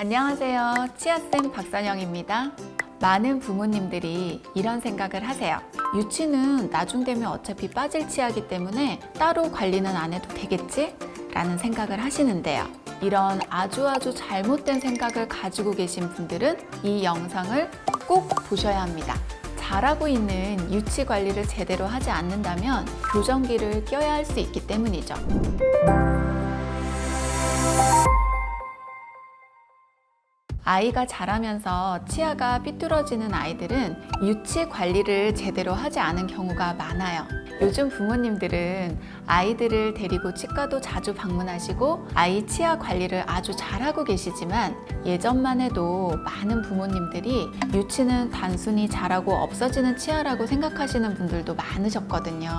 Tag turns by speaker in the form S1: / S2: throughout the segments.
S1: 안녕하세요. 치아쌤 박선영입니다. 많은 부모님들이 이런 생각을 하세요. 유치는 나중 되면 어차피 빠질 치아기 때문에 따로 관리는 안 해도 되겠지? 라는 생각을 하시는데요. 이런 아주 아주 잘못된 생각을 가지고 계신 분들은 이 영상을 꼭 보셔야 합니다. 잘하고 있는 유치 관리를 제대로 하지 않는다면 교정기를 껴야 할 수 있기 때문이죠. 아이가 자라면서 치아가 삐뚤어지는 아이들은 유치 관리를 제대로 하지 않은 경우가 많아요. 요즘 부모님들은 아이들을 데리고 치과도 자주 방문하시고 아이 치아 관리를 아주 잘하고 계시지만 예전만 해도 많은 부모님들이 유치는 단순히 자라고 없어지는 치아라고 생각하시는 분들도 많으셨거든요.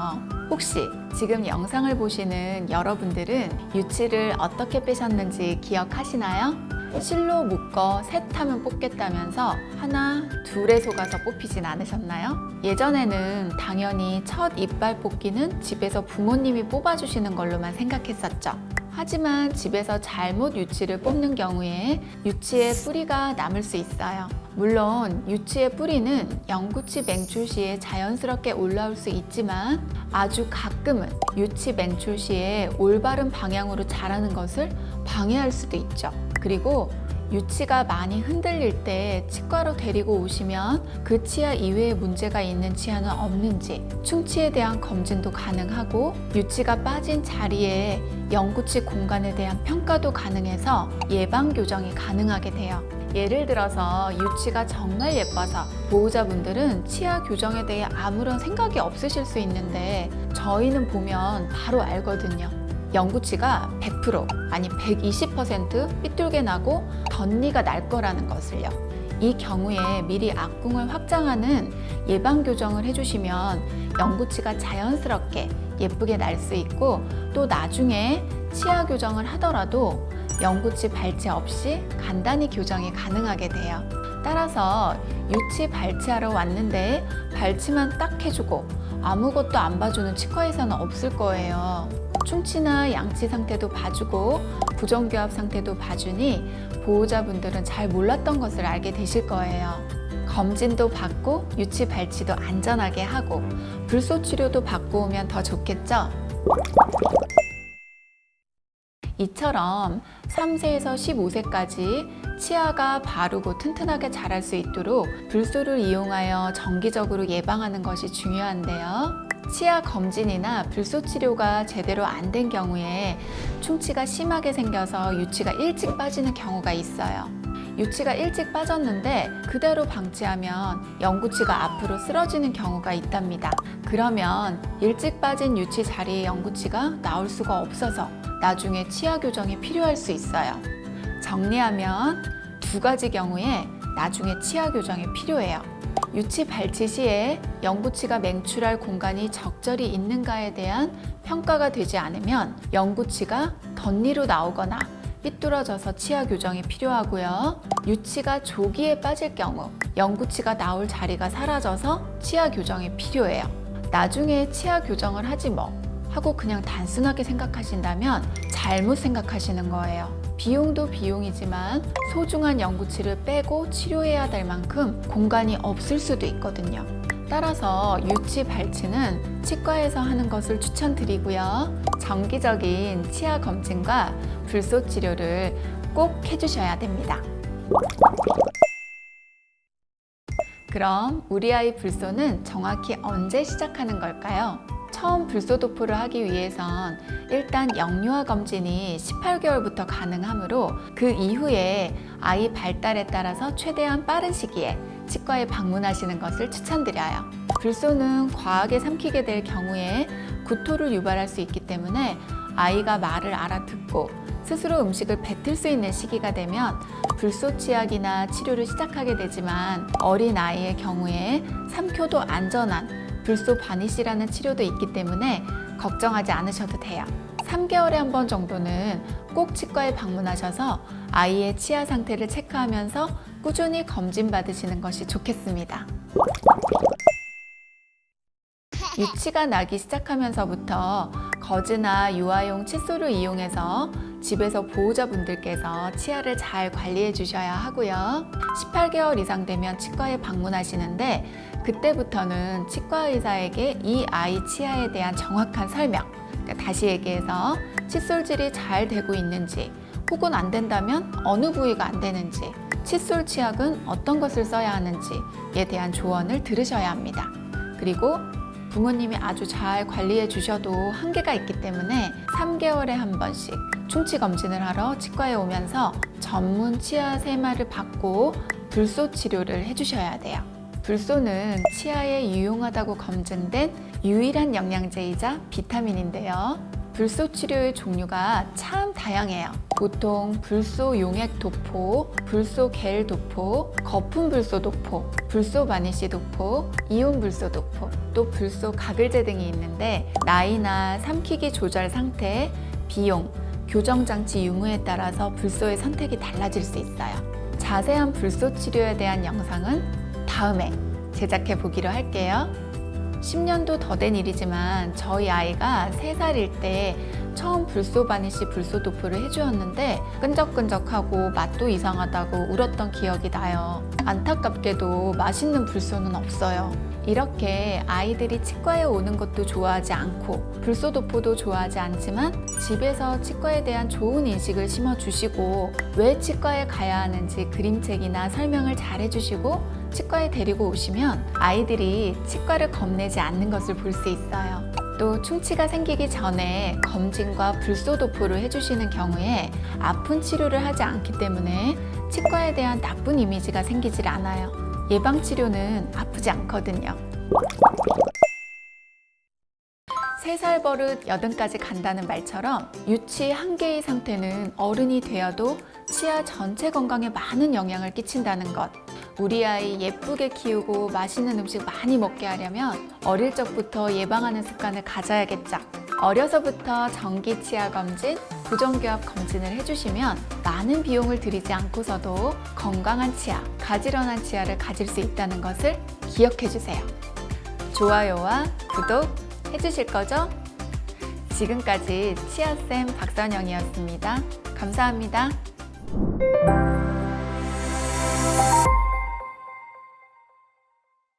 S1: 혹시 지금 영상을 보시는 여러분들은 유치를 어떻게 빼셨는지 기억하시나요? 실로 묶어 셋 하면 뽑겠다면서 하나, 둘에 속아서 뽑히진 않으셨나요? 예전에는 당연히 첫 이빨 뽑기는 집에서 부모님이 뽑아주시는 걸로만 생각했었죠. 하지만 집에서 잘못 유치를 뽑는 경우에 유치의 뿌리가 남을 수 있어요. 물론 유치의 뿌리는 영구치 맹출 시에 자연스럽게 올라올 수 있지만 아주 가끔은 유치 맹출 시에 올바른 방향으로 자라는 것을 방해할 수도 있죠. 그리고 유치가 많이 흔들릴 때 치과로 데리고 오시면 그 치아 이외에 문제가 있는 치아는 없는지 충치에 대한 검진도 가능하고 유치가 빠진 자리에 영구치 공간에 대한 평가도 가능해서 예방 교정이 가능하게 돼요. 예를 들어서 유치가 정말 예뻐서 보호자분들은 치아 교정에 대해 아무런 생각이 없으실 수 있는데 저희는 보면 바로 알거든요. 영구치가 100% 아니 120% 삐뚤게 나고 덧니가 날 거라는 것을요. 이 경우에 미리 악궁을 확장하는 예방 교정을 해주시면 영구치가 자연스럽게 예쁘게 날 수 있고 또 나중에 치아 교정을 하더라도 영구치 발치 없이 간단히 교정이 가능하게 돼요. 따라서 유치 발치하러 왔는데 발치만 딱 해주고 아무것도 안 봐주는 치과에서는 없을 거예요. 충치나 양치 상태도 봐주고 부정교합 상태도 봐주니 보호자분들은 잘 몰랐던 것을 알게 되실 거예요. 검진도 받고 유치 발치도 안전하게 하고 불소 치료도 받고 오면 더 좋겠죠? 이처럼 3세에서 15세까지 치아가 바르고 튼튼하게 자랄 수 있도록 불소를 이용하여 정기적으로 예방하는 것이 중요한데요. 치아 검진이나 불소 치료가 제대로 안 된 경우에 충치가 심하게 생겨서 유치가 일찍 빠지는 경우가 있어요. 유치가 일찍 빠졌는데 그대로 방치하면 영구치가 앞으로 쓰러지는 경우가 있답니다. 그러면 일찍 빠진 유치 자리에 영구치가 나올 수가 없어서 나중에 치아 교정이 필요할 수 있어요. 정리하면 두 가지 경우에 나중에 치아 교정이 필요해요. 유치 발치 시에 영구치가 맹출할 공간이 적절히 있는가에 대한 평가가 되지 않으면 영구치가 덧니로 나오거나 삐뚤어져서 치아 교정이 필요하고요. 유치가 조기에 빠질 경우 영구치가 나올 자리가 사라져서 치아 교정이 필요해요. 나중에 치아 교정을 하지 뭐 하고 그냥 단순하게 생각하신다면 잘못 생각하시는 거예요. 비용도 비용이지만 소중한 영구치를 빼고 치료해야 될 만큼 공간이 없을 수도 있거든요. 따라서 유치 발치는 치과에서 하는 것을 추천드리고요. 정기적인 치아 검진과 불소 치료를 꼭 해주셔야 됩니다. 그럼 우리 아이 불소는 정확히 언제 시작하는 걸까요? 처음 불소 도포를 하기 위해선 일단 영유아 검진이 18개월부터 가능하므로 그 이후에 아이 발달에 따라서 최대한 빠른 시기에 치과에 방문하시는 것을 추천드려요. 불소는 과하게 삼키게 될 경우에 구토를 유발할 수 있기 때문에 아이가 말을 알아듣고 스스로 음식을 뱉을 수 있는 시기가 되면 불소 치약이나 치료를 시작하게 되지만 어린 아이의 경우에 삼켜도 안전한 불소 바니시라는 치료도 있기 때문에 걱정하지 않으셔도 돼요. 3개월에 한 번 정도는 꼭 치과에 방문하셔서 아이의 치아 상태를 체크하면서 꾸준히 검진 받으시는 것이 좋겠습니다. 유치가 나기 시작하면서부터 거즈나 유아용 칫솔을 이용해서 집에서 보호자분들께서 치아를 잘 관리해 주셔야 하고요. 18개월 이상 되면 치과에 방문하시는데 그때부터는 치과 의사에게 이 아이 치아에 대한 정확한 설명, 그러니까 다시 얘기해서 칫솔질이 잘 되고 있는지 혹은 안 된다면 어느 부위가 안 되는지 칫솔 치약은 어떤 것을 써야 하는지에 대한 조언을 들으셔야 합니다. 그리고 부모님이 아주 잘 관리해 주셔도 한계가 있기 때문에 3개월에 한 번씩 충치 검진을 하러 치과에 오면서 전문 치아 세마를 받고 불소 치료를 해주셔야 돼요. 불소는 치아에 유용하다고 검증된 유일한 영양제이자 비타민인데요. 불소 치료의 종류가 참 다양해요. 보통 불소 용액 도포, 불소 겔 도포, 거품 불소 도포, 불소 바니쉬 도포, 이온 불소 도포, 또 불소 가글제 등이 있는데 나이나 삼키기 조절 상태, 비용, 교정 장치 유무에 따라서 불소의 선택이 달라질 수 있어요. 자세한 불소 치료에 대한 영상은 다음에 제작해 보기로 할게요. 10년도 더 된 일이지만 저희 아이가 3살일 때 처음 불소 바니쉬 불소 도프를 해주었는데 끈적끈적하고 맛도 이상하다고 울었던 기억이 나요. 안타깝게도 맛있는 불소는 없어요. 이렇게 아이들이 치과에 오는 것도 좋아하지 않고 불소 도포도 좋아하지 않지만 집에서 치과에 대한 좋은 인식을 심어주시고 왜 치과에 가야 하는지 그림책이나 설명을 잘 해주시고 치과에 데리고 오시면 아이들이 치과를 겁내지 않는 것을 볼 수 있어요. 또 충치가 생기기 전에 검진과 불소 도포를 해주시는 경우에 아픈 치료를 하지 않기 때문에 치과에 대한 나쁜 이미지가 생기질 않아요. 예방 치료는 아프지 않거든요. 세살 버릇 여든까지 간다는 말처럼 유치 한 개의 상태는 어른이 되어도 치아 전체 건강에 많은 영향을 끼친다는 것. 우리 아이 예쁘게 키우고 맛있는 음식 많이 먹게 하려면 어릴 적부터 예방하는 습관을 가져야겠죠. 어려서부터 정기 치아 검진, 부정교합 검진을 해주시면 많은 비용을 들이지 않고서도 건강한 치아, 가지런한 치아를 가질 수 있다는 것을 기억해 주세요. 좋아요와 구독 해주실 거죠? 지금까지 치아쌤 박선영이었습니다. 감사합니다.